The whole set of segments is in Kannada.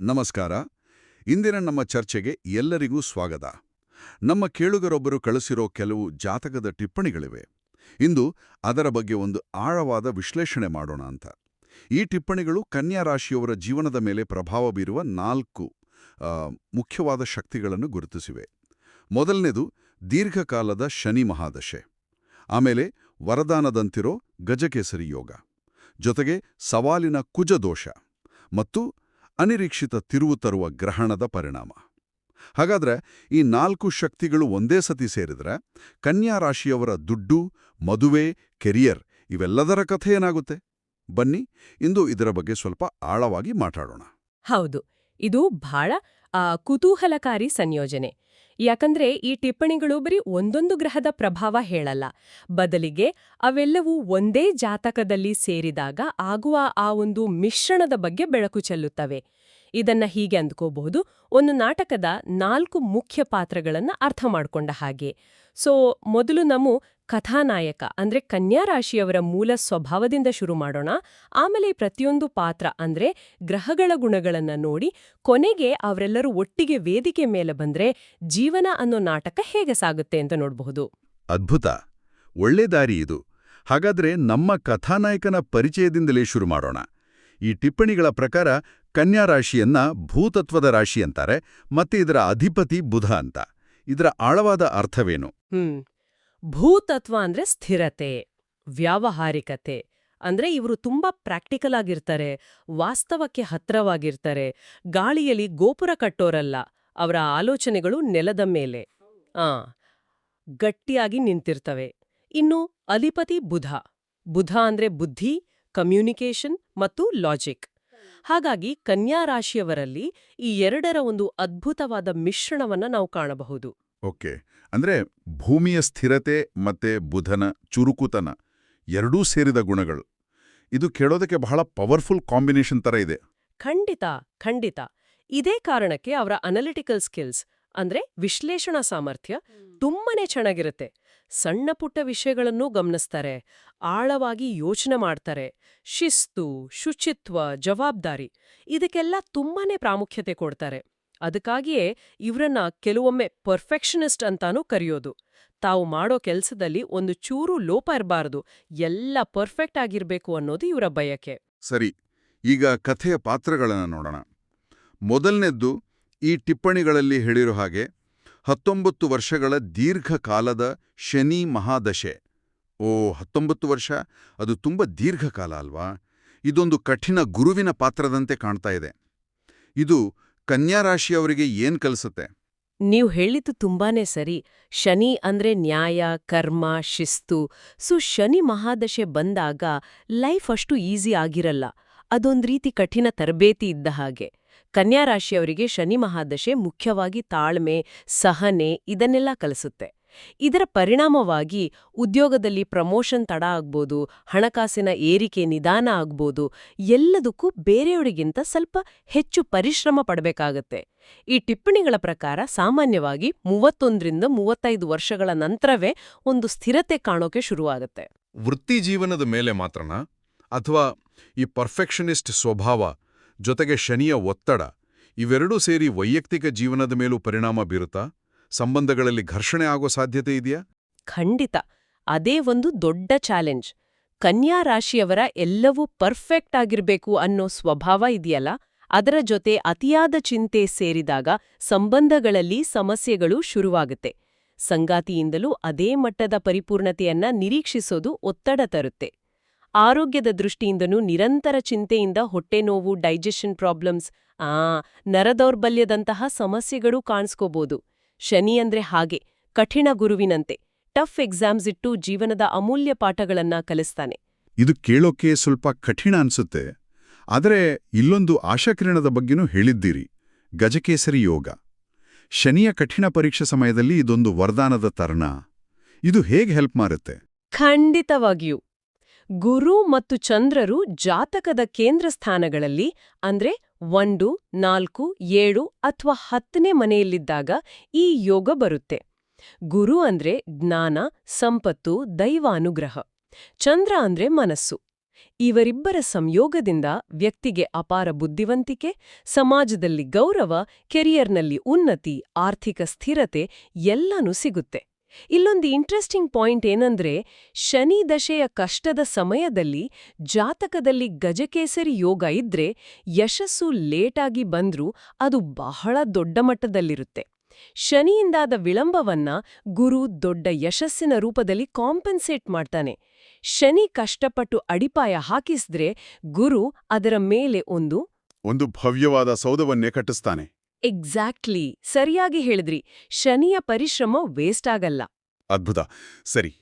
ನಮಸ್ಕಾರ. ಇಂದಿನ ನಮ್ಮ ಚರ್ಚೆಗೆ ಎಲ್ಲರಿಗೂ ಸ್ವಾಗತ. ನಮ್ಮ ಕೇಳುಗರೊಬ್ಬರು ಕಳಿಸಿರೋ ಕೆಲವು ಜಾತಕದ ಟಿಪ್ಪಣಿಗಳಿವೆ. ಇಂದು ಅದರ ಬಗ್ಗೆ ಒಂದು ಆಳವಾದ ವಿಶ್ಲೇಷಣೆ ಮಾಡೋಣ ಅಂತ. ಈ ಟಿಪ್ಪಣಿಗಳು ಕನ್ಯಾ ರಾಶಿಯವರ ಜೀವನದ ಮೇಲೆ ಪ್ರಭಾವ ಬೀರುವ ನಾಲ್ಕು ಮುಖ್ಯವಾದ ಶಕ್ತಿಗಳನ್ನು ಗುರುತಿಸಿವೆ. ಮೊದಲನೇದು ದೀರ್ಘಕಾಲದ ಶನಿ ಮಹಾದಶೆ. ಆಮೇಲೆ ವರದಾನದಂತಿರೋ ಗಜಕೇಸರಿ ಯೋಗ. ಜೊತೆಗೆ ಸವಾಲಿನ ಕುಜದೋಷ. ಮತ್ತು ಅನಿರೀಕ್ಷಿತ ತಿರುವು ತರುವ ಗ್ರಹಣದ ಪರಿಣಾಮ. ಹಾಗಾದ್ರೆ ಈ ನಾಲ್ಕು ಶಕ್ತಿಗಳು ಒಂದೇ ಸತಿ ಸೇರಿದ್ರೆ ಕನ್ಯಾ ರಾಶಿಯವರ ದುಡ್ಡು, ಮದುವೆ, ಕೆರಿಯರ್ ಇವೆಲ್ಲದರ ಕಥೆ ಏನಾಗುತ್ತೆ? ಬನ್ನಿ, ಇಂದು ಇದರ ಬಗ್ಗೆ ಸ್ವಲ್ಪ ಆಳವಾಗಿ ಮಾತಾಡೋಣ. ಹೌದು, ಇದು ಬಹಳ ಕುತೂಹಲಕಾರಿ ಸಂಯೋಜನೆ. ಯಾಕಂದ್ರೆ ಈ ಟಿಪ್ಪಣಿಗಳು ಬರೀ ಒಂದೊಂದು ಗ್ರಹದ ಪ್ರಭಾವ ಹೇಳಲ್ಲ. ಬದಲಿಗೆ ಅವೆಲ್ಲವೂ ಒಂದೇ ಜಾತಕದಲ್ಲಿ ಸೇರಿದಾಗ ಆಗುವ ಆ ಒಂದು ಮಿಶ್ರಣದ ಬಗ್ಗೆ ಬೆಳಕು ಚೆಲ್ಲುತ್ತವೆ. ಇದನ್ನ ಹೀಗೆ ಅಂದ್ಕೋಬಹುದು, ಒಂದು ನಾಟಕದ ನಾಲ್ಕು ಮುಖ್ಯ ಪಾತ್ರಗಳನ್ನ ಅರ್ಥ ಮಾಡಿಕೊಂಡ ಹಾಗೆ. ಸೊ, ಮೊದಲು ನಾವು ಕಥಾನಾಯಕ ಅಂದ್ರೆ ಕನ್ಯಾ ರಾಶಿಯವರ ಮೂಲ ಸ್ವಭಾವದಿಂದ ಶುರು ಮಾಡೋಣ. ಆಮೇಲೆ ಪ್ರತಿಯೊಂದು ಪಾತ್ರ ಅಂದ್ರೆ ಗ್ರಹಗಳ ಗುಣಗಳನ್ನ ನೋಡಿ ಕೊನೆಗೆ ಅವರೆಲ್ಲರೂ ಒಟ್ಟಿಗೆ ವೇದಿಕೆ ಮೇಲೆ ಬಂದ್ರೆ ಜೀವನ ಅನ್ನೋ ನಾಟಕ ಹೇಗೆ ಸಾಗುತ್ತೆ ಅಂತ ನೋಡಬಹುದು. ಅದ್ಭುತ! ಒಳ್ಳೆ ದಾರಿ ಇದು. ಹಾಗಾದ್ರೆ ನಮ್ಮ ಕಥಾನಾಯಕನ ಪರಿಚಯದಿಂದಲೇ ಶುರು ಮಾಡೋಣ. ಈ ಟಿಪ್ಪಣಿಗಳ ಪ್ರಕಾರ ಕನ್ಯಾ ರಾಶಿಯನ್ನ ಭೂತತ್ವದ ರಾಶಿ ಅಂತಾರೆ ಮತ್ತೆ ಇದರ ಅಧಿಪತಿ ಬುಧ ಅಂತ. ಇದರ ಆಳವಾದ ಅರ್ಥವೇನು? ಹ್ಮ್. ಭೂತತ್ವ ಅಂದ್ರೆ ಸ್ಥಿರತೆ, ವ್ಯಾವಹಾರಿಕತೆ. ಅಂದ್ರೆ ಇವರು ತುಂಬಾ ಪ್ರಾಕ್ಟಿಕಲ್ ಆಗಿರ್ತಾರೆ, ವಾಸ್ತವಕ್ಕೆ ಹತ್ರವಾಗಿರ್ತಾರೆ. ಗಾಳಿಯಲ್ಲಿ ಗೋಪುರ ಕಟ್ಟೋರಲ್ಲ, ಅವರ ಆಲೋಚನೆಗಳು ನೆಲದ ಮೇಲೆ. ಆ, ಗಟ್ಟಿಯಾಗಿ ನಿಂತಿರ್ತವೆ. ಇನ್ನು ಅಧಿಪತಿ ಬುಧ. ಬುಧ ಅಂದ್ರೆ ಬುದ್ಧಿ ಕಮ್ಯುನಿಕೇಷನ್ ಮತ್ತು ಲಾಜಿಕ್ ಹಾಗಾಗಿ ಕನ್ಯಾ ರಾಶಿಯವರಲ್ಲಿ ಈ ಎರಡರ ಒಂದು ಅದ್ಭುತವಾದ ಮಿಶ್ರಣವನ್ನ ನಾವು ಕಾಣಬಹುದು. ಓಕೆ. ಅಂದ್ರೆ ಭೂಮಿಯ ಸ್ಥಿರತೆ ಮತ್ತೆ ಬುಧನ ಚುರುಕುತನ ಎರಡೂ ಸೇರಿದ ಗುಣಗಳು. ಇದು ಕೇಳೋದಕ್ಕೆ ಬಹಳ ಪವರ್ಫುಲ್ ಕಾಂಬಿನೇಷನ್ ಥರ ಇದೆ. ಖಂಡಿತ ಖಂಡಿತ. ಇದೇ ಕಾರಣಕ್ಕೆ ಅವರ ಅನಲಿಟಿಕಲ್ ಸ್ಕಿಲ್ಸ್ ಅಂದ್ರೆ ವಿಶ್ಲೇಷಣಾ ಸಾಮರ್ಥ್ಯ ತುಂಬಾನೇ ಚೆನ್ನಾಗಿರುತ್ತೆ. ಸಣ್ಣ ಪುಟ್ಟ ವಿಷಯಗಳನ್ನು ಗಮನಿಸ್ತಾರೆ, ಆಳವಾಗಿ ಯೋಚನೆ ಮಾಡ್ತಾರೆ, ಶಿಸ್ತು, ಶುಚಿತ್ವ, ಜವಾಬ್ದಾರಿ ಇದಕ್ಕೆಲ್ಲ ತುಂಬಾನೇ ಪ್ರಾಮುಖ್ಯತೆ ಕೊಡ್ತಾರೆ. ಅದಕ್ಕಾಗಿಯೇ ಇವರನ್ನ ಕೆಲವೊಮ್ಮೆ ಪರ್ಫೆಕ್ಷನಿಸ್ಟ್ ಅಂತಾನೂ ಕರೆಯೋದು. ತಾವು ಮಾಡೋ ಕೆಲಸದಲ್ಲಿ ಒಂದು ಚೂರು ಲೋಪ ಇರಬಾರದು. ಎಲ್ಲ ಪರ್ಫೆಕ್ಟ್ ಆಗಿರ್ಬೇಕು ಅನ್ನೋದು ಇವರ ಬಯಕೆ. ಸರಿ, ಈಗ ಕಥೆಯ ಪಾತ್ರಗಳನ್ನು ನೋಡೋಣ. ಮೊದಲನೇದ್ದು, ಈ ಟಿಪ್ಪಣಿಗಳಲ್ಲಿ ಹೇಳಿರೋ ಹಾಗೆ, ಹತ್ತೊಂಬತ್ತು ವರ್ಷಗಳ ದೀರ್ಘಕಾಲದ ಶನಿ ಮಹಾದಶೆ. ಓ, ಹತ್ತೊಂಬತ್ತು ವರ್ಷ? ಅದು ತುಂಬ ದೀರ್ಘಕಾಲ ಅಲ್ವಾ? ಇದೊಂದು ಕಠಿಣ ಗುರುವಿನ ಪಾತ್ರದಂತೆ ಕಾಣ್ತಾ ಇದೆ. ಇದು ಕನ್ಯಾ ರಾಶಿಯವರಿಗೆ ಏನ್ ಕಲಿಸುತ್ತೆ? ನೀವು ಹೇಳಿದ್ದು ತುಂಬಾನೇ ಸರಿ. ಶನಿ ಅಂದ್ರೆ ನ್ಯಾಯ, ಕರ್ಮ, ಶಿಸ್ತು. ಸೊ, ಶನಿ ಮಹಾದಶೆ ಬಂದಾಗ ಲೈಫ್ ಅಷ್ಟು ಈಸಿ ಆಗಿರಲ್ಲ. ಅದೊಂದು ರೀತಿ ಕಠಿಣ ತರಬೇತಿ ಇದ್ದ ಹಾಗೆ. ಕನ್ಯಾ ರಾಶಿಯವರಿಗೆ ಶನಿ ಮಹಾದಶೆ ಮುಖ್ಯವಾಗಿ ತಾಳ್ಮೆ, ಸಹನೆ ಇದನ್ನೆಲ್ಲ ಕಲಿಸುತ್ತೆ. ಇದರ ಪರಿಣಾಮವಾಗಿ ಉದ್ಯೋಗದಲ್ಲಿ ಪ್ರಮೋಷನ್ ತಡ ಆಗ್ಬೋದು, ಹಣಕಾಸಿನ ಏರಿಕೆ ನಿಧಾನ ಆಗ್ಬೋದು, ಎಲ್ಲದಕ್ಕೂ ಬೇರೆಯವರಿಗಿಂತ ಸ್ವಲ್ಪ ಹೆಚ್ಚು ಪರಿಶ್ರಮ ಪಡಬೇಕಾಗತ್ತೆ. ಈ ಟಿಪ್ಪಣಿಗಳ ಪ್ರಕಾರ ಸಾಮಾನ್ಯವಾಗಿ ಮೂವತ್ತೊಂದರಿಂದ ಮೂವತ್ತೈದು ವರ್ಷಗಳ ನಂತರವೇ ಒಂದು ಸ್ಥಿರತೆ ಕಾಣೋಕೆ ಶುರುವಾಗುತ್ತೆ. ವೃತ್ತಿ ಜೀವನದ ಮೇಲೆ ಮಾತ್ರನಾ? ಅಥವಾ ಈ ಪರ್ಫೆಕ್ಷನಿಸ್ಟ್ ಸ್ವಭಾವ ಜೊತೆಗೆ ಶನಿಯ ಒತ್ತಡ, ಇವೆರಡೂ ಸೇರಿ ವೈಯಕ್ತಿಕ ಜೀವನದ ಮೇಲೂ ಪರಿಣಾಮ ಬೀರುತ್ತಾ? ಸಂಬಂಧಗಳಲ್ಲಿ ಘರ್ಷಣೆ ಆಗೋ ಸಾಧ್ಯತೆ ಇದೆಯಾ? ಖಂಡಿತ. ಅದೇ ಒಂದು ದೊಡ್ಡ ಚಾಲೆಂಜ್. ಕನ್ಯಾ ರಾಶಿಯವರ ಎಲ್ಲವೂ ಪರ್ಫೆಕ್ಟ್ ಆಗಿರ್ಬೇಕು ಅನ್ನೋ ಸ್ವಭಾವ ಇದೆಯಲ್ಲ? ಅದರ ಜೊತೆ ಅತಿಯಾದ ಚಿಂತೆ ಸೇರಿದಾಗ ಸಂಬಂಧಗಳಲ್ಲಿ ಸಮಸ್ಯೆಗಳು ಶುರುವಾಗುತ್ತೆ. ಸಂಗಾತಿಯಿಂದಲೂ ಅದೇ ಮಟ್ಟದ ಪರಿಪೂರ್ಣತೆಯನ್ನ ನಿರೀಕ್ಷಿಸೋದು ಒತ್ತಡ ತರುತ್ತೆ. ಆರೋಗ್ಯದ ದೃಷ್ಟಿಯಿಂದನೂ ನಿರಂತರ ಚಿಂತೆಯಿಂದ ಹೊಟ್ಟೆನೋವು ಡೈಜೆಷನ್ ಪ್ರಾಬ್ಲಮ್ಸ್, ಆ, ನರದೌರ್ಬಲ್ಯದಂತಹ ಸಮಸ್ಯೆಗಳು ಕಾಣಿಸ್ಕೋಬೋದು. ಶನಿ ಅಂದ್ರೆ ಹಾಗೆ ಕಠಿಣ ಗುರುವಿನಂತೆ ಟಫ್ ಎಕ್ಸಾಮ್ಸ್ ಇಟ್ಟು ಜೀವನದ ಅಮೂಲ್ಯ ಪಾಠಗಳನ್ನ ಕಲಿಸ್ತಾನೆ. ಇದು ಕೇಳೋಕೆ ಸ್ವಲ್ಪ ಕಠಿಣ ಅನ್ಸುತ್ತೆ ಆದರೆ ಇಲ್ಲೊಂದು ಆಶಾಕಿರಣದ ಬಗ್ಗೆನೂ ಹೇಳಿದ್ದೀರಿ ಗಜಕೇಸರಿ ಯೋಗ. ಶನಿಯ ಕಠಿಣ ಪರೀಕ್ಷೆ ಸಮಯದಲ್ಲಿ ಇದೊಂದು ವರದಾನದ ತರಣ. ಇದು ಹೇಗೆ ಹೆಲ್ಪ್ ಮಾಡುತ್ತೆ ಖಂಡಿತವಾಗಿಯೂ. ಗುರು ಮತ್ತು ಚಂದ್ರರು ಜಾತಕದ ಕೇಂದ್ರ ಸ್ಥಾನಗಳಲ್ಲಿ, ಅಂದ್ರೆ ಒಂದು, ನಾಲ್ಕು, ಏಳು ಅಥವಾ ಹತ್ತನೇ ಮನೆಯಲ್ಲಿದ್ದಾಗ ಈ ಯೋಗ ಬರುತ್ತೆ. ಗುರು ಅಂದ್ರೆ ಜ್ಞಾನ, ಸಂಪತ್ತು ದೈವಾನುಗ್ರಹ ಚಂದ್ರ ಅಂದ್ರೆ ಮನಸ್ಸು. ಇವರಿಬ್ಬರ ಸಂಯೋಗದಿಂದ ವ್ಯಕ್ತಿಗೆ ಅಪಾರ ಬುದ್ಧಿವಂತಿಕೆ, ಸಮಾಜದಲ್ಲಿ ಗೌರವ, ಕೆರಿಯರ್ನಲ್ಲಿ ಉನ್ನತಿ, ಆರ್ಥಿಕ ಸ್ಥಿರತೆ ಎಲ್ಲನೂ ಸಿಗುತ್ತೆ. ಇಲ್ಲೊಂದು ಇಂಟ್ರೆಸ್ಟಿಂಗ್ ಪಾಯಿಂಟ್ ಏನಂದ್ರೆ, ಶನಿ ದಶೆಯ ಕಷ್ಟದ ಸಮಯದಲ್ಲಿ ಜಾತಕದಲ್ಲಿ ಗಜಕೇಸರಿ ಯೋಗ ಇದ್ರೆ ಯಶಸ್ಸು ಲೇಟಾಗಿ ಬಂದ್ರೂ ಅದು ಬಹಳ ದೊಡ್ಡ ಮಟ್ಟದಲ್ಲಿರುತ್ತೆ. ಶನಿಯಿಂದಾದ ವಿಳಂಬವನ್ನ ಗುರು ದೊಡ್ಡ ಯಶಸ್ಸಿನ ರೂಪದಲ್ಲಿ ಕಾಂಪೆನ್ಸೇಟ್ ಮಾಡ್ತಾನೆ. ಶನಿ ಕಷ್ಟಪಟ್ಟು ಅಡಿಪಾಯ ಹಾಕಿಸಿದ್ರೆ ಗುರು ಅದರ ಮೇಲೆ ಒಂದು ಒಂದು ಭವ್ಯವಾದ ಸೌಧವನ್ನೇ ಕಟ್ಟಿಸ್ತಾನೆ. ಎಕ್ಸಾಕ್ಟ್ಲಿ ಸರಿಯಾಗಿ ಹೇಳಿದ್ರಿ. ಶನಿಯ ಪರಿಶ್ರಮ ವೇಸ್ಟ್ ಆಗಲ್ಲ. ಅದ್ಭುತ. ಸರಿ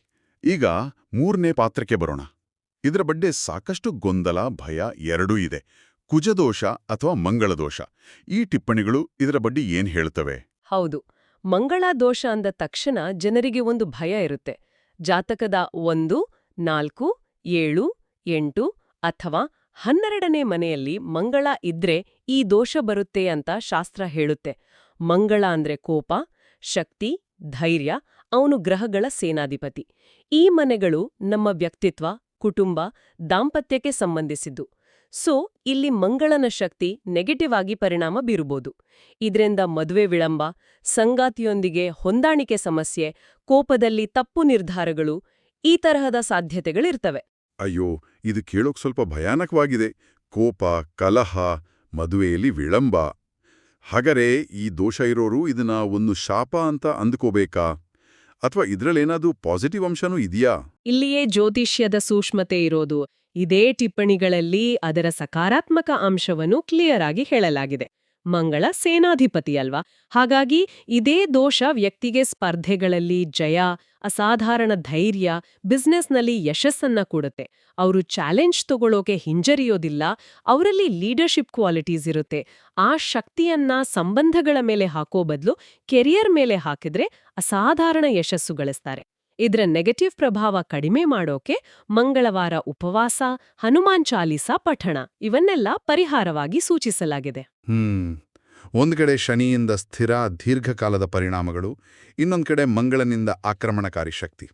ಈಗ ಮೂರನೇ ಪಾತ್ರಕ್ಕೆ ಬರೋಣ. ಇದರ ಬಡ್ಡೆ ಸಾಕಷ್ಟು ಗೊಂದಲ ಭಯ ಎರಡೂ ಇದೆ. ಕುಜದೋಷ ಅಥವಾ ಮಂಗಳದೋಷ? ಈ ಟಿಪ್ಪಣಿಗಳು ಇದರ ಬಡ್ಡಿ ಏನ್ ಹೇಳ್ತವೆ? ಹೌದು. ಮಂಗಳ ದೋಷ ಅಂದ ತಕ್ಷಣ ಜನರಿಗೆ ಒಂದು ಭಯ ಇರುತ್ತೆ. ಜಾತಕದ ಒಂದು ನಾಲ್ಕು ಏಳು ಎಂಟು ಅಥವಾ ಹನ್ನೆರಡನೇ ಮನೆಯಲ್ಲಿ ಮಂಗಳ ಇದ್ರೆ ಈ ದೋಷ ಬರುತ್ತೆ ಅಂತ ಶಾಸ್ತ್ರ ಹೇಳುತ್ತೆ. ಮಂಗಳ ಅಂದ್ರೆ ಕೋಪ, ಶಕ್ತಿ, ಧೈರ್ಯ, ಅವನು ಗ್ರಹಗಳ ಸೇನಾಧಿಪತಿ. ಈ ಮನೆಗಳು ನಮ್ಮ ವ್ಯಕ್ತಿತ್ವ, ಕುಟುಂಬ, ದಾಂಪತ್ಯಕ್ಕೆ ಸಂಬಂಧಿಸಿದ್ದು. ಸೊ, ಇಲ್ಲಿ ಮಂಗಳನ ಶಕ್ತಿ ನೆಗೆಟಿವ್ ಆಗಿ ಪರಿಣಾಮ ಬೀರಬಹುದು ಇದರಿಂದ ಮದುವೆ ವಿಳಂಬ, ಸಂಗಾತಿಯೊಂದಿಗೆ ಹೊಂದಾಣಿಕೆ ಸಮಸ್ಯೆ, ಕೋಪದಲ್ಲಿ ತಪ್ಪು ನಿರ್ಧಾರಗಳು, ಈ ತರಹದ ಸಾಧ್ಯತೆಗಳಿರ್ತವೆ. ಅಯ್ಯೋ, ಇದು ಕೇಳೋಕ್ ಸ್ವಲ್ಪ ಭಯಾನಕವಾಗಿದೆ. ಕೋಪ, ಕಲಹ, ಮದುವೆಯಲ್ಲಿ ವಿಳಂಬ. ಹಾಗರೆ ಈ ದೋಷ ಇರೋರು ಇದನ್ನ ಒಂದು ಶಾಪ ಅಂತ ಅಂದ್ಕೋಬೇಕಾ? ಅಥವಾ ಇದ್ರಲ್ಲೇನಾದ್ರೂ ಪಾಸಿಟಿವ್ ಅಂಶನೂ ಇದೆಯಾ? ಇಲ್ಲಿಯೇ ಜ್ಯೋತಿಷ್ಯದ ಸೂಕ್ಷ್ಮತೆ ಇರೋದು. ಇದೇ ಟಿಪ್ಪಣಿಗಳಲ್ಲಿ ಅದರ ಸಕಾರಾತ್ಮಕ ಅಂಶವನ್ನು ಕ್ಲಿಯರ್ ಆಗಿ ಹೇಳಲಾಗಿದೆ. ಮಂಗಳ ಸೇನಾಧಿಪತಿ ಅಲ್ವಾ ಹಾಗಾಗಿ ಇದೇ ದೋಷ ವ್ಯಕ್ತಿಗೆ ಸ್ಪರ್ಧೆಗಳಲ್ಲಿ ಜಯ, ಅಸಾಧಾರಣ ಧೈರ್ಯ, ಬಿಸ್ನೆಸ್ನಲ್ಲಿ ಯಶಸ್ಸನ್ನ ಕೊಡುತ್ತೆ. ಅವರು ಚಾಲೆಂಜ್ ತಗೊಳ್ಳೋಕೆ ಹಿಂಜರಿಯೋದಿಲ್ಲ, ಅವರಲ್ಲಿ ಲೀಡರ್ಶಿಪ್ ಕ್ವಾಲಿಟೀಸ್ ಇರುತ್ತೆ. ಆ ಶಕ್ತಿಯನ್ನ ಸಂಬಂಧಗಳ ಮೇಲೆ ಹಾಕೋ ಬದಲು ಕೆರಿಯರ್ ಮೇಲೆ ಹಾಕಿದ್ರೆ ಅಸಾಧಾರಣ ಯಶಸ್ಸು ಗಳಿಸ್ತಾರೆ. ಇದರ ನೆಗೆಟಿವ್ ಪ್ರಭಾವ ಕಡಿಮೆ ಮಾಡೋಕೆ ಮಂಗಳವಾರ ಉಪವಾಸ ಹನುಮಾನ್ ಚಾಲೀಸಾ ಪಠಣ ಇವನ್ನೆಲ್ಲ ಪರಿಹಾರವಾಗಿ ಸೂಚಿಸಲಾಗಿದೆ. ಹ್ಮ್. ಒಂದು ಕಡೆ ಶನಿಯಿಂದ ಸ್ಥಿರ ದೀರ್ಘಕಾಲದ ಪರಿಣಾಮಗಳು ಇನ್ನೊಂದು ಕಡೆ ಮಂಗಳನಿಂದ ಆಕ್ರಮಣಕಾರಿ ಶಕ್ತಿ.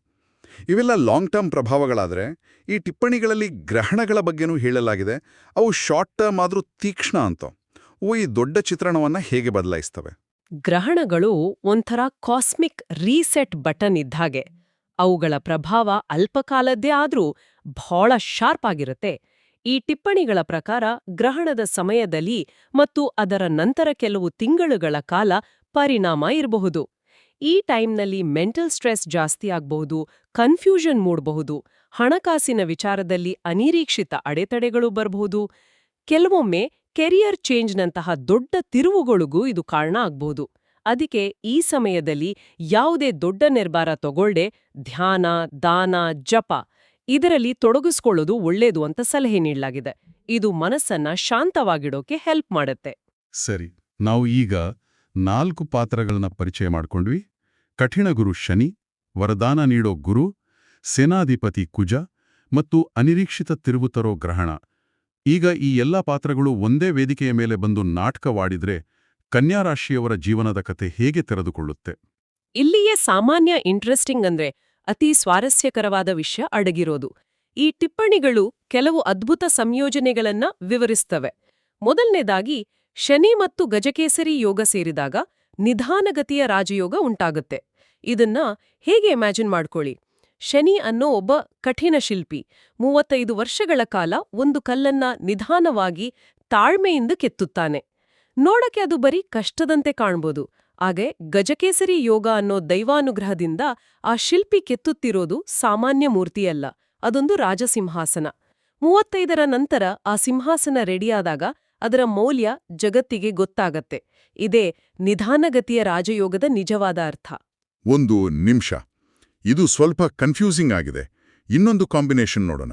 ಇವೆಲ್ಲ ಲಾಂಗ್ ಟರ್ಮ್ ಪ್ರಭಾವಗಳಾದರೆ ಈ ಟಿಪ್ಪಣಿಗಳಲ್ಲಿ ಗ್ರಹಣಗಳ ಬಗ್ಗೆನೂ ಹೇಳಲಾಗಿದೆ. ಅವು ಶಾರ್ಟ್ ಟರ್ಮ್ ಆದರೂ ತೀಕ್ಷ್ಣ ಅಂತ. ಅವು ಈ ದೊಡ್ಡ ಚಿತ್ರಣವನ್ನ ಹೇಗೆ ಬದಲಾಯಿಸ್ತವೆ? ಗ್ರಹಣಗಳು ಒಂಥರ ಕಾಸ್ಮಿಕ್ ರೀಸೆಟ್ ಬಟನ್ ಇದ್ದಾಗೆ ಅವುಗಳ ಪ್ರಭಾವ ಅಲ್ಪಕಾಲದ್ದೇ ಆದ್ರೂ ಬಹಳ ಶಾರ್ಪ್ ಆಗಿರುತ್ತೆ. ಈ ಟಿಪ್ಪಣಿಗಳ ಪ್ರಕಾರ ಗ್ರಹಣದ ಸಮಯದಲ್ಲಿ ಮತ್ತು ಅದರ ನಂತರ ಕೆಲವು ತಿಂಗಳುಗಳ ಕಾಲ ಪರಿಣಾಮ ಇರಬಹುದು. ಈ ಟೈಮ್ನಲ್ಲಿ ಮೆಂಟಲ್ ಸ್ಟ್ರೆಸ್ ಜಾಸ್ತಿ ಆಗಬಹುದು, ಕನ್ಫ್ಯೂಷನ್ ಮೂಡಬಹುದು, ಹಣಕಾಸಿನ ವಿಚಾರದಲ್ಲಿ ಅನಿರೀಕ್ಷಿತ ಅಡೆತಡೆಗಳು ಬರಬಹುದು, ಕೆಲವೊಮ್ಮೆ ಕೆರಿಯರ್ ಚೇಂಜ್ನಂತಹ ದೊಡ್ಡ ತಿರುವುಗಳಿಗೂ ಇದು ಕಾರಣ ಆಗ್ಬಹುದು. ಅದಕ್ಕೆ ಈ ಸಮಯದಲ್ಲಿ ಯಾವುದೇ ದೊಡ್ಡ ನಿರ್ಧಾರ ತಗೊಳ್ದೆ ಧ್ಯಾನ, ದಾನ, ಜಪ ಇದರಲ್ಲಿ ತೊಡಗಿಸ್ಕೊಳ್ಳೋದು ಒಳ್ಳೇದು ಅಂತ ಸಲಹೆ ನೀಡಲಾಗಿದೆ. ಇದು ಮನಸ್ಸನ್ನ ಶಾಂತವಾಗಿಡೋಕೆ ಹೆಲ್ಪ್ ಮಾಡುತ್ತೆ. ಸರಿ, ನಾವು ಈಗ ನಾಲ್ಕು ಪಾತ್ರಗಳನ್ನ ಪರಿಚಯ ಮಾಡ್ಕೊಂಡ್ವಿ. ಕಠಿಣ ಗುರು ಶನಿ, ವರದಾನ ನೀಡೋ ಗುರು, ಸೇನಾಧಿಪತಿ ಕುಜ ಮತ್ತು ಅನಿರೀಕ್ಷಿತ ತಿರುವುತರೋ ಗ್ರಹಣ. ಈಗ ಈ ಎಲ್ಲ ಪಾತ್ರಗಳು ಒಂದೇ ವೇದಿಕೆಯ ಮೇಲೆ ಬಂದು ನಾಟಕವಾಡಿದ್ರೆ ಕನ್ಯಾರಾಶಿಯವರ ಜೀವನದ ಕತೆ ಹೇಗೆ ತೆರೆದುಕೊಳ್ಳುತ್ತೆ? ಇಲ್ಲಿಯೇ ಸಾಮಾನ್ಯ ಇಂಟ್ರೆಸ್ಟಿಂಗ್ ಅಂದ್ರೆ ಅತಿ ಸ್ವಾರಸ್ಯಕರವಾದ ವಿಷಯ ಅಡಗಿರೋದು. ಈ ಟಿಪ್ಪಣಿಗಳು ಕೆಲವು ಅದ್ಭುತ ಸಂಯೋಜನೆಗಳನ್ನ ವಿವರಿಸ್ತವೆ. ಮೊದಲನೇದಾಗಿ, ಶನಿ ಮತ್ತು ಗಜಕೇಸರಿ ಯೋಗ ಸೇರಿದಾಗ ನಿಧಾನಗತಿಯ ರಾಜಯೋಗ ಉಂಟಾಗುತ್ತೆ. ಇದನ್ನ ಹೇಗೆ ಇಮ್ಯಾಜಿನ್ ಮಾಡ್ಕೊಳ್ಳಿ? ಶನಿ ಅನ್ನೋ ಒಬ್ಬ ಕಠಿಣ ಶಿಲ್ಪಿ. ಮೂವತ್ತೈದು ವರ್ಷಗಳ ಕಾಲ ಒಂದು ಕಲ್ಲನ್ನ ನಿಧಾನವಾಗಿ ತಾಳ್ಮೆಯಿಂದ ಕೆತ್ತುತ್ತಾನೆ. ನೋಡಕ್ಕೆ ಅದು ಬರೀ ಕಷ್ಟದಂತೆ ಕಾಣ್ಬೋದು. ಹಾಗೆ ಗಜಕೇಸರಿ ಯೋಗ ಅನ್ನೋ ದೈವಾನುಗ್ರಹದಿಂದ ಆ ಶಿಲ್ಪಿ ಕೆತ್ತುತ್ತಿರೋದು ಸಾಮಾನ್ಯ ಮೂರ್ತಿಯಲ್ಲ, ಅದೊಂದು ರಾಜಸಿಂಹಾಸನ. ಮೂವತ್ತೈದರ ನಂತರ ಆ ಸಿಂಹಾಸನ ರೆಡಿಯಾದಾಗ ಅದರ ಮೌಲ್ಯ ಜಗತ್ತಿಗೆ ಗೊತ್ತಾಗತ್ತೆ. ಇದೇ ನಿಧಾನಗತಿಯ ರಾಜಯೋಗದ ನಿಜವಾದ ಅರ್ಥ. ಒಂದು ನಿಮಿಷ. ಇದು ಸ್ವಲ್ಪ ಕನ್ಫ್ಯೂಸಿಂಗ್ ಆಗಿದೆ. ಇನ್ನೊಂದು ಕಾಂಬಿನೇಷನ್ ನೋಡೋಣ.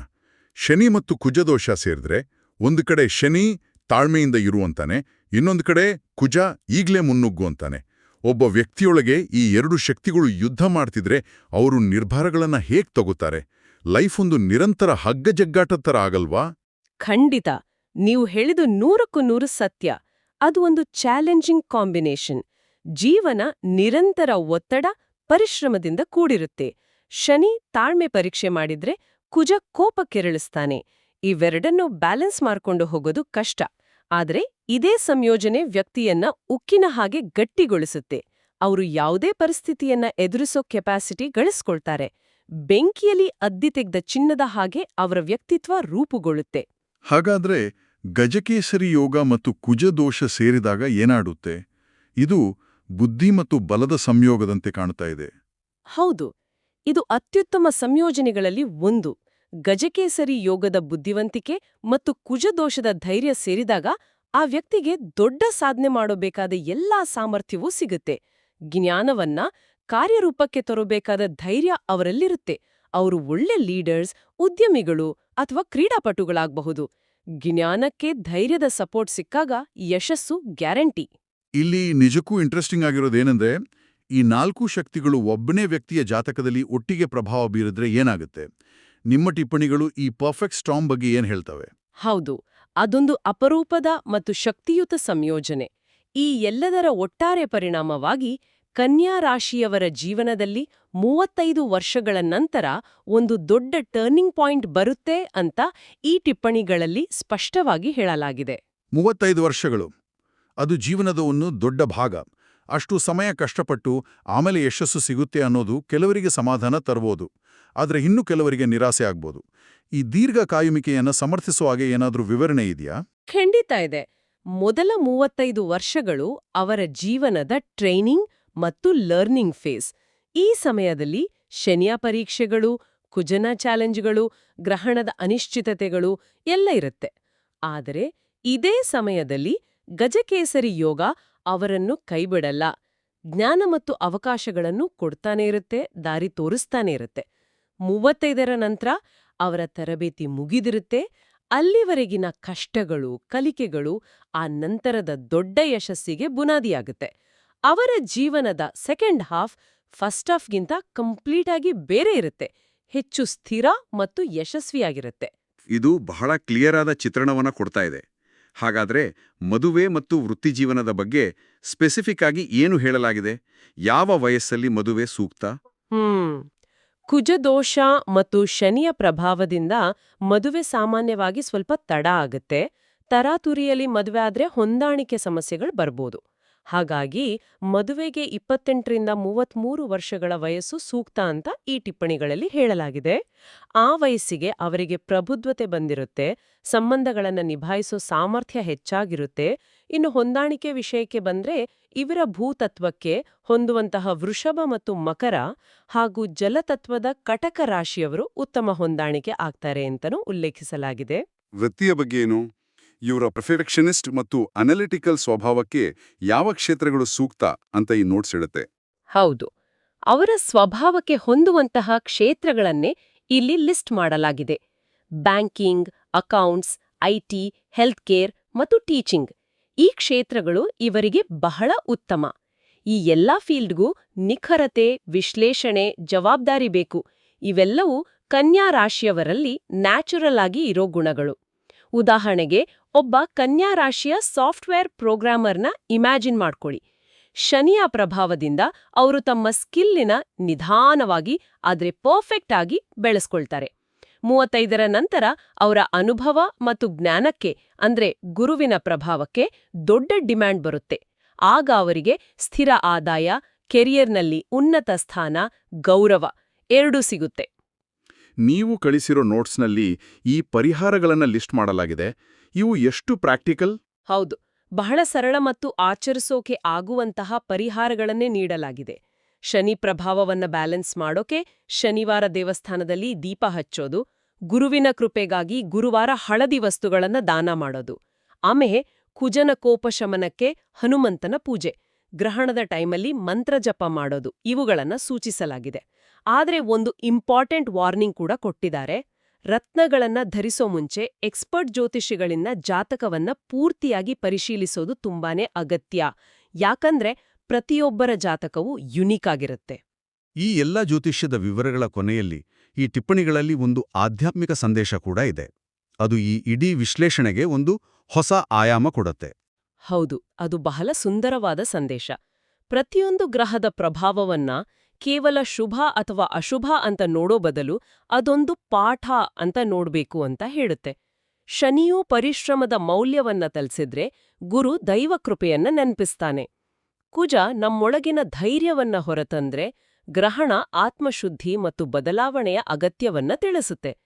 ಶನಿ ಮತ್ತು ಕುಜದೋಷ ಸೇರಿದ್ರೆ ಒಂದು ಕಡೆ ಶನಿ ತಾಳ್ಮೆಯಿಂದ ಇರುವಂತಾನೆ ಇನ್ನೊಂದು ಕಡೆ ಕುಜ ಈಗ್ಲೇ ಮುನ್ನುಗ್ಗು ಅಂತಾನೆ. ಒಬ್ಬ ವ್ಯಕ್ತಿಯೊಳಗೆ ಈ ಎರಡು ಶಕ್ತಿಗಳು ಯುದ್ಧ ಮಾಡ್ತಿದ್ರೆ ಅವರು ನಿರ್ಧಾರಗಳನ್ನ ಹೇಗ್ ತಗೋತಾರೆ? ಲೈಫ್ ಒಂದು ನಿರಂತರ ಹಗ್ಗಜಗ್ಗಾಟದ ತರ ಆಗಲ್ವಾ? ಖಂಡಿತ. ನೀವು ಹೇಳಿದು ನೂರಕ್ಕೂ ನೂರು ಸತ್ಯ. ಅದು ಒಂದು ಚಾಲೆಂಜಿಂಗ್ ಕಾಂಬಿನೇಷನ್. ಜೀವನ ನಿರಂತರ ಒತ್ತಡ, ಪರಿಶ್ರಮದಿಂದ ಕೂಡಿರುತ್ತೆ. ಶನಿ ತಾಳ್ಮೆ ಪರೀಕ್ಷೆ ಮಾಡಿದ್ರೆ ಕುಜ ಕೋಪ ಕೆರಳಿಸ್ತಾನೆ ಇವೆರಡನ್ನೂ ಬ್ಯಾಲೆನ್ಸ್ ಮಾಡ್ಕೊಂಡು ಹೋಗೋದು ಕಷ್ಟ. ಆದ್ರೆ ಇದೇ ಸಂಯೋಜನೆ ವ್ಯಕ್ತಿಯನ್ನ ಉಕ್ಕಿನ ಹಾಗೆ ಗಟ್ಟಿಗೊಳಿಸುತ್ತೆ. ಅವರು ಯಾವುದೇ ಪರಿಸ್ಥಿತಿಯನ್ನ ಎದುರಿಸೋ ಕೆಪಾಸಿಟಿ ಗಳಿಸ್ಕೊಳ್ತಾರೆ. ಬೆಂಕಿಯಲ್ಲಿ ಅದ್ದಿ ತೆಗ್ದ ಚಿನ್ನದ ಹಾಗೆ ಅವರ ವ್ಯಕ್ತಿತ್ವ ರೂಪುಗೊಳ್ಳುತ್ತೆ. ಹಾಗಾದ್ರೆ ಗಜಕೇಸರಿ ಯೋಗ ಮತ್ತು ಕುಜದೋಷ ಸೇರಿದಾಗ ಏನಾಡುತ್ತೆ? ಇದು ಬುದ್ಧಿ ಮತ್ತು ಬಲದ ಸಂಯೋಗದಂತೆ ಕಾಣ್ತಾ ಇದೆ. ಹೌದು. ಇದು ಅತ್ಯುತ್ತಮ ಸಂಯೋಜನೆಗಳಲ್ಲಿ ಒಂದು. ಗಜಕೇಸರಿ ಯೋಗದ ಬುದ್ಧಿವಂತಿಕೆ ಮತ್ತು ಕುಜದೋಷದ ಧೈರ್ಯ ಸೇರಿದಾಗ ಆ ವ್ಯಕ್ತಿಗೆ ದೊಡ್ಡ ಸಾಧನೆ ಮಾಡಬೇಕಾದ ಎಲ್ಲಾ ಸಾಮರ್ಥ್ಯವೂ ಸಿಗುತ್ತೆ. ಜ್ಞಾನವನ್ನ ಕಾರ್ಯರೂಪಕ್ಕೆ ತರಬೇಕಾದ ಧೈರ್ಯ ಅವರಲ್ಲಿರುತ್ತೆ. ಅವರು ಒಳ್ಳೆ ಲೀಡರ್ಸ್, ಉದ್ಯಮಿಗಳು ಅಥವಾ ಕ್ರೀಡಾಪಟುಗಳಾಗಬಹುದು. ಜ್ಞಾನಕ್ಕೆ ಧೈರ್ಯದ ಸಪೋರ್ಟ್ ಸಿಕ್ಕಾಗ ಯಶಸ್ಸು ಗ್ಯಾರಂಟಿ. ಇಲ್ಲಿ ನಿಜಕ್ಕೂ ಇಂಟ್ರೆಸ್ಟಿಂಗ್ ಆಗಿರೋದೇನೆಂದ್ರೆ, ಈ ನಾಲ್ಕು ಶಕ್ತಿಗಳು ಒಬ್ಬನೇ ವ್ಯಕ್ತಿಯ ಜಾತಕದಲ್ಲಿ ಒಟ್ಟಿಗೆ ಪ್ರಭಾವ ಬೀರಿದ್ರೆ ಏನಾಗುತ್ತೆ? ನಿಮ್ಮ ಟಿಪ್ಪಣಿಗಳು ಈ ಪರ್ಫೆಕ್ಟ್ ಸ್ಟಾಮ್ ಬಗ್ಗೆ ಏನ್ ಹೇಳ್ತವೆ? ಹೌದು ಅದೊಂದು ಅಪರೂಪದ ಮತ್ತು ಶಕ್ತಿಯುತ ಸಂಯೋಜನೆ. ಈ ಎಲ್ಲದರ ಒಟ್ಟಾರೆ ಪರಿಣಾಮವಾಗಿ ಕನ್ಯಾ ರಾಶಿಯವರ ಜೀವನದಲ್ಲಿ ಮೂವತ್ತೈದು ವರ್ಷಗಳ ನಂತರ ಒಂದು ದೊಡ್ಡ ಟರ್ನಿಂಗ್ ಪಾಯಿಂಟ್ ಬರುತ್ತೆ ಅಂತ ಈ ಟಿಪ್ಪಣಿಗಳಲ್ಲಿ ಸ್ಪಷ್ಟವಾಗಿ ಹೇಳಲಾಗಿದೆ. ಮೂವತ್ತೈದು ವರ್ಷಗಳು. ಅದು ಜೀವನದ ಒಂದು ದೊಡ್ಡ ಭಾಗ. ಅಷ್ಟು ಸಮಯ ಕಷ್ಟಪಟ್ಟು ಆಮೇಲೆ ಯಶಸ್ಸು ಸಿಗುತ್ತೆ ಅನ್ನೋದು ಕೆಲವರಿಗೆ ಸಮಾಧಾನ ತರಬಹುದು ಆದರೆ ಇನ್ನು ಕೆಲವರಿಗೆ ನಿರಾಸೆ ಆಗ್ಬೋದು. ಈ ದೀರ್ಘ ಕಾಯುವಿಕೆಯನ್ನು ಸಮರ್ಥಿಸುವ ಹಾಗೆ ಏನಾದರೂ ವಿವರಣೆ ಇದೆಯಾ? ಖಂಡಿತ ಇದೆ. ಮೊದಲ ಮೂವತ್ತೈದು ವರ್ಷಗಳು ಅವರ ಜೀವನದ ಟ್ರೈನಿಂಗ್ ಮತ್ತು ಲರ್ನಿಂಗ್ ಫೇಸ್ ಈ ಸಮಯದಲ್ಲಿ ಶನಿಯ ಪರೀಕ್ಷೆಗಳು, ಕುಜನ ಚಾಲೆಂಜ್ಗಳು ಗ್ರಹಣದ ಅನಿಶ್ಚಿತತೆಗಳು ಎಲ್ಲ ಇರುತ್ತೆ. ಆದರೆ ಇದೇ ಸಮಯದಲ್ಲಿ ಗಜಕೇಸರಿ ಯೋಗ ಅವರನ್ನು ಕೈಬಿಡಲ್ಲ. ಜ್ಞಾನ ಮತ್ತು ಅವಕಾಶಗಳನ್ನು ಕೊಡ್ತಾನೇ ಇರುತ್ತೆ, ದಾರಿ ತೋರಿಸ್ತಾನೇ ಇರುತ್ತೆ. ಮೂವತ್ತೈದರ ನಂತರ ಅವರ ತರಬೇತಿ ಮುಗಿದಿರುತ್ತೆ. ಅಲ್ಲಿವರೆಗಿನ ಕಷ್ಟಗಳು ಕಲಿಕೆಗಳು ಆ ನಂತರದ ದೊಡ್ಡ ಯಶಸ್ಸಿಗೆ ಬುನಾದಿಯಾಗುತ್ತೆ. ಅವರ ಜೀವನದ ಸೆಕೆಂಡ್ ಹಾಫ್ ಫಸ್ಟ್ ಹಾಫ್ಗಿಂತ ಕಂಪ್ಲೀಟ್ ಆಗಿ ಬೇರೆ ಇರುತ್ತೆ. ಹೆಚ್ಚು ಸ್ಥಿರ ಮತ್ತು ಯಶಸ್ವಿಯಾಗಿರುತ್ತೆ. ಇದು ಬಹಳ ಕ್ಲಿಯರ್ ಆದ ಚಿತ್ರಣವನ್ನ ಕೊಡ್ತಾ ಇದೆ. ಹಾಗಾದ್ರೆ ಮದುವೆ ಮತ್ತು ವೃತ್ತಿಜೀವನದ ಬಗ್ಗೆ ಸ್ಪೆಸಿಫಿಕ್ ಆಗಿ ಏನು ಹೇಳಲಾಗಿದೆ? ಯಾವ ವಯಸ್ಸಲ್ಲಿ ಮದುವೆ ಸೂಕ್ತ? ಹ್ಮ್. ಕುಜದೋಷ ಮತ್ತು ಶನಿಯ ಪ್ರಭಾವದಿಂದ ಮದುವೆ ಸಾಮಾನ್ಯವಾಗಿ ಸ್ವಲ್ಪ ತಡ ಆಗುತ್ತೆ. ತರಾತುರಿಯಲ್ಲಿ ಮದುವೆ ಆದ್ರೆ ಹೊಂದಾಣಿಕೆ ಸಮಸ್ಯೆಗಳು ಬರ್ಬೋದು. ಹಾಗಾಗಿ ಮದುವೆಗೆ ಇಪ್ಪತ್ತೆಂಟರಿಂದ ಮೂವತ್ಮೂರು ವರ್ಷಗಳ ವಯಸ್ಸು ಸೂಕ್ತ ಅಂತ ಈ ಟಿಪ್ಪಣಿಗಳಲ್ಲಿ ಹೇಳಲಾಗಿದೆ. ಆ ವಯಸ್ಸಿಗೆ ಅವರಿಗೆ ಪ್ರಬುದ್ಧತೆ ಬಂದಿರುತ್ತೆ, ಸಂಬಂಧಗಳನ್ನು ನಿಭಾಯಿಸೋ ಸಾಮರ್ಥ್ಯ ಹೆಚ್ಚಾಗಿರುತ್ತೆ. ಇನ್ನು ಹೊಂದಾಣಿಕೆ ವಿಷಯಕ್ಕೆ ಬಂದ್ರೆ ಇವರ ಭೂತತ್ವಕ್ಕೆ ಹೊಂದುವಂತಹ ವೃಷಭ ಮತ್ತು ಮಕರ ಹಾಗೂ ಜಲತತ್ವದ ಕಟಕ ರಾಶಿಯವರು ಉತ್ತಮ ಹೊಂದಾಣಿಕೆ ಆಗ್ತಾರೆ ಅಂತನೂ ಉಲ್ಲೇಖಿಸಲಾಗಿದೆ. ವೃತ್ತಿಯ ಬಗ್ಗೆ ಏನು? ಇವರ ಪರ್ಫೆಕ್ಷನಿಸ್ಟ್ ಮತ್ತು ಅನಲಿಟಿಕಲ್ ಸ್ವಭಾವಕ್ಕೆ ಯಾವ ಕ್ಷೇತ್ರಗಳು ಸೂಕ್ತ ಅಂತ ಈ ನೋಟ್ಸ್ ಇಡುತ್ತೆ ಹೌದು. ಅವರ ಸ್ವಭಾವಕ್ಕೆ ಹೊಂದುವಂತಹ ಕ್ಷೇತ್ರಗಳನ್ನೇ ಇಲ್ಲಿ ಲಿಸ್ಟ್ ಮಾಡಲಾಗಿದೆ. Banking accounts IT health care ಮತ್ತು ಟೀಚಿಂಗ್ ಈ ಕ್ಷೇತ್ರಗಳು ಇವರಿಗೆ ಬಹಳ ಉತ್ತಮ. ಈ ಎಲ್ಲಾ ಫೀಲ್ಡ್ಗೂ ನಿಖರತೆ, ವಿಶ್ಲೇಷಣೆ, ಜವಾಬ್ದಾರಿ ಬೇಕು. ಇವೆಲ್ಲವೂ ಕನ್ಯಾ ರಾಶಿಯವರಲ್ಲಿ ನ್ಯಾಚುರಲ್ ಆಗಿ ಇರೋ ಗುಣಗಳು. ಉದಾಹರಣೆಗೆ ಒಬ್ಬ ಕನ್ಯಾ ರಾಶಿಯ ಸಾಫ್ಟ್ವೇರ್ ಪ್ರೋಗ್ರಾಮರ್ನ ಇಮ್ಯಾಜಿನ್ ಮಾಡ್ಕೊಳ್ಳಿ. ಶನಿಯ ಪ್ರಭಾವದಿಂದ ಅವರು ತಮ್ಮ ಸ್ಕಿಲ್ಲಿನ ನಿಧಾನವಾಗಿ, ಆದ್ರೆ ಪರ್ಫೆಕ್ಟ್ ಆಗಿ ಬೆಳೆಸ್ಕೊಳ್ತಾರೆ. ಮೂವತ್ತೈದರ ನಂತರ ಅವರ ಅನುಭವ ಮತ್ತು ಜ್ಞಾನಕ್ಕೆ, ಅಂದ್ರೆ ಗುರುವಿನ ಪ್ರಭಾವಕ್ಕೆ ದೊಡ್ಡ ಡಿಮ್ಯಾಂಡ್ ಬರುತ್ತೆ. ಆಗ ಅವರಿಗೆ ಸ್ಥಿರ ಆದಾಯ, ಕೆರಿಯರ್ನಲ್ಲಿ ಉನ್ನತ ಸ್ಥಾನ, ಗೌರವ ಎರಡೂ ಸಿಗುತ್ತೆ. ನೀವು ಕಳಿಸಿರೋ ನೋಟ್ಸ್ನಲ್ಲಿ ಈ ಪರಿಹಾರಗಳನ್ನು ಲಿಸ್ಟ್ ಮಾಡಲಾಗಿದೆ. ಇವು ಎಷ್ಟು ಪ್ರಾಕ್ಟಿಕಲ್? ಹೌದು. ಬಹಳ ಸರಳ ಮತ್ತು ಆಚರಿಸೋಕೆ ಆಗುವಂತಹ ಪರಿಹಾರಗಳನ್ನೇ ನೀಡಲಾಗಿದೆ. ಶನಿ ಪ್ರಭಾವವನ್ನ ಬ್ಯಾಲೆನ್ಸ್ ಮಾಡೋಕೆ ಶನಿವಾರ ದೇವಸ್ಥಾನದಲ್ಲಿ ದೀಪ ಹಚ್ಚೋದು, ಗುರುವಿನ ಕೃಪೆಗಾಗಿ ಗುರುವಾರ ಹಳದಿ ವಸ್ತುಗಳನ್ನ ದಾನ ಮಾಡೋದು. ಆಮೇಲೆ ಕುಜನ ಕೋಪಶಮನಕ್ಕೆ ಹನುಮಂತನ ಪೂಜೆ. ಗ್ರಹಣದ ಟೈಮಲ್ಲಿ ಮಂತ್ರ ಜಪ ಮಾಡೋದು, ಇವುಗಳನ್ನ ಸೂಚಿಸಲಾಗಿದೆ. ಆದರೆ ಒಂದು ಇಂಪಾರ್ಟೆಂಟ್ ವಾರ್ನಿಂಗ್ ಕೂಡ ಕೊಟ್ಟಿದ್ದಾರೆ. ರತ್ನಗಳನ್ನ ಧರಿಸೋ ಮುಂಚೆ ಎಕ್ಸ್ಪರ್ಟ್ ಜ್ಯೋತಿಷಿಗಳಿಂದ ಜಾತಕವನ್ನ ಪೂರ್ತಿಯಾಗಿ ಪರಿಶೀಲಿಸೋದು ತುಂಬಾನೇ ಅಗತ್ಯ. ಯಾಕಂದ್ರೆ ಪ್ರತಿಯೊಬ್ಬರ ಜಾತಕವು ಯುನೀಕ್ ಆಗಿರುತ್ತೆ. ಈ ಎಲ್ಲ ಜ್ಯೋತಿಷ್ಯದ ವಿವರಗಳ ಕೊನೆಯಲ್ಲಿ ಈ ಟಿಪ್ಪಣಿಗಳಲ್ಲಿ ಒಂದು ಆಧ್ಯಾತ್ಮಿಕ ಸಂದೇಶ ಕೂಡ ಇದೆ. ಅದು ಈ ಇಡೀ ವಿಶ್ಲೇಷಣೆಗೆ ಒಂದು ಹೊಸ ಆಯಾಮ ಕೊಡುತ್ತೆ. ಹೌದು ಅದು ಬಹಳ ಸುಂದರವಾದ ಸಂದೇಶ. ಪ್ರತಿಯೊಂದು ಗ್ರಹದ ಪ್ರಭಾವವನ್ನ ಕೇವಲ ಶುಭ ಅಥವಾ ಅಶುಭ ಅಂತ ನೋಡೋ ಬದಲು ಅದೊಂದು ಪಾಠ ಅಂತ ನೋಡ್ಬೇಕು ಅಂತ ಹೇಳುತ್ತೆ. ಶನಿಯೂ ಪರಿಶ್ರಮದ ಮೌಲ್ಯವನ್ನ ತಲ್ಸಿದ್ರೆ ಗುರು ದೈವಕೃಪೆಯನ್ನ ನೆನಪಿಸ್ತಾನೆ. ಕುಜ ನಮ್ಮೊಳಗಿನ ಧೈರ್ಯವನ್ನ ಹೊರತಂದ್ರೆ ಗ್ರಹಣ, ಆತ್ಮಶುದ್ಧಿ ಮತ್ತು ಬದಲಾವಣೆಯ ಅಗತ್ಯವನ್ನ ತಿಳಿಸುತ್ತೆ.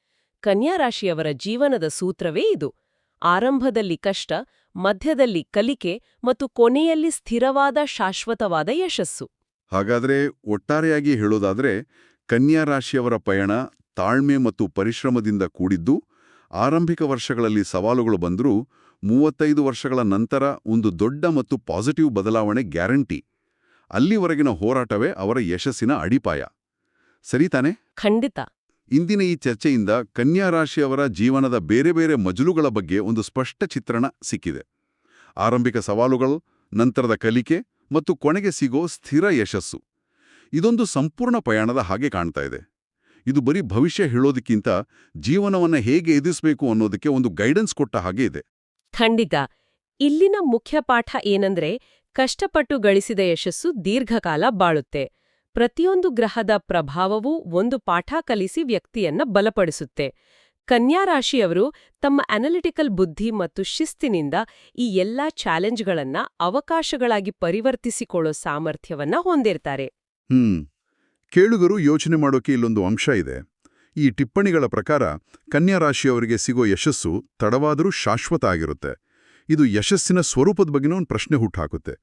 ಕನ್ಯಾರಾಶಿಯವರ ಜೀವನದ ಸೂತ್ರವೇ ಇದು. ಆರಂಭದಲ್ಲಿ ಕಷ್ಟ, ಮಧ್ಯದಲ್ಲಿ ಕಲಿಕೆ ಮತ್ತು ಕೊನೆಯಲ್ಲಿ ಸ್ಥಿರವಾದ ಶಾಶ್ವತವಾದ ಯಶಸ್ಸು. ಹಾಗಾದ್ರೆ ಒಟ್ಟಾರೆಯಾಗಿ ಹೇಳೋದಾದ್ರೆ ಕನ್ಯಾ ರಾಶಿಯವರ ಪಯಣ ತಾಳ್ಮೆ ಮತ್ತು ಪರಿಶ್ರಮದಿಂದ ಕೂಡಿದ್ದು ಆರಂಭಿಕ ವರ್ಷಗಳಲ್ಲಿ ಸವಾಲುಗಳು ಬಂದರೂ ಮೂವತ್ತೈದು ವರ್ಷಗಳ ನಂತರ ಒಂದು ದೊಡ್ಡ ಮತ್ತು ಪಾಸಿಟಿವ್ ಬದಲಾವಣೆ ಗ್ಯಾರಂಟಿ. ಅಲ್ಲಿವರೆಗಿನ ಹೋರಾಟವೇ ಅವರ ಯಶಸ್ಸಿನ ಅಡಿಪಾಯ. ಸರಿ ತಾನೆ? ಖಂಡಿತ. ಇಂದಿನ ಈ ಚರ್ಚೆಯಿಂದ ಕನ್ಯಾ ರಾಶಿಯವರ ಜೀವನದ ಬೇರೆ ಬೇರೆ ಮಜಲುಗಳ ಬಗ್ಗೆ ಒಂದು ಸ್ಪಷ್ಟ ಚಿತ್ರಣ ಸಿಕ್ಕಿದೆ. ಆರಂಭಿಕ ಸವಾಲುಗಳು ನಂತರದ ಕಲಿಕೆ ಮತ್ತು ಕೊನೆಗೆ ಸಿಗೋ ಸ್ಥಿರ ಯಶಸ್ಸು. ಇದೊಂದು ಸಂಪೂರ್ಣ ಪ್ರಯಾಣದ ಹಾಗೆ ಕಾಣ್ತಾ ಇದೆ. ಇದು ಬರೀ ಭವಿಷ್ಯ ಹೇಳೋದಕ್ಕಿಂತ ಜೀವನವನ್ನ ಹೇಗೆ ಎದುರಿಸಬೇಕು ಅನ್ನೋದಕ್ಕೆ ಒಂದು ಗೈಡೆನ್ಸ್ ಕೊಟ್ಟ ಹಾಗೆ ಇದೆ. ಖಂಡಿತ. ಇಲ್ಲಿನ ಮುಖ್ಯ ಪಾಠ ಏನಂದ್ರೆ ಕಷ್ಟಪಟ್ಟು ಗಳಿಸಿದ ಯಶಸ್ಸು ದೀರ್ಘಕಾಲ ಬಾಳುತ್ತೆ. ಪ್ರತಿಯೊಂದು ಗ್ರಹದ ಪ್ರಭಾವವೂ ಒಂದು ಪಾಠ ಕಲಿಸಿ ವ್ಯಕ್ತಿಯನ್ನ ಬಲಪಡಿಸುತ್ತೆ. ಕನ್ಯಾ ರಾಶಿಯವರು ತಮ್ಮ ಅನಲಿಟಿಕಲ್ ಬುದ್ಧಿ ಮತ್ತು ಶಿಸ್ತಿನಿಂದ ಈ ಎಲ್ಲಾ ಚಾಲೆಂಜ್ಗಳನ್ನ ಅವಕಾಶಗಳಾಗಿ ಪರಿವರ್ತಿಸಿಕೊಳ್ಳೋ ಸಾಮರ್ಥ್ಯವನ್ನ ಹೊಂದಿರ್ತಾರೆ. ಹ್ಮ್. ಕೇಳುಗರು ಯೋಚನೆ ಮಾಡೋಕೆ ಇಲ್ಲೊಂದು ಅಂಶ ಇದೆ. ಈ ಟಿಪ್ಪಣಿಗಳ ಪ್ರಕಾರ ಕನ್ಯಾ ರಾಶಿಯವರಿಗೆ ಸಿಗೋ ಯಶಸ್ಸು ತಡವಾದರೂ ಶಾಶ್ವತ ಆಗಿರುತ್ತೆ. ಇದು ಯಶಸ್ಸಿನ ಸ್ವರೂಪದ ಬಗ್ಗೆನೂ ಒಂದು ಪ್ರಶ್ನೆ ಹುಟ್ಟಾಕುತ್ತೆ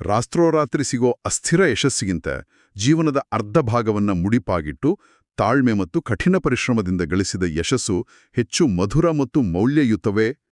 ರಾತ್ರೋರಾತ್ರಿ ಸಿಗೋ ಅಸ್ಥಿರ ಯಶಸ್ಸಿಗಿಂತ ಜೀವನದ ಅರ್ಧ ಭಾಗವನ್ನು ಮುಡಿಪಾಗಿಟ್ಟು ತಾಳ್ಮೆ ಮತ್ತು ಕಠಿಣ ಪರಿಶ್ರಮದಿಂದ ಗಳಿಸಿದ ಯಶಸ್ಸು ಹೆಚ್ಚು ಮಧುರ ಮತ್ತು ಮೌಲ್ಯಯುತವೇ?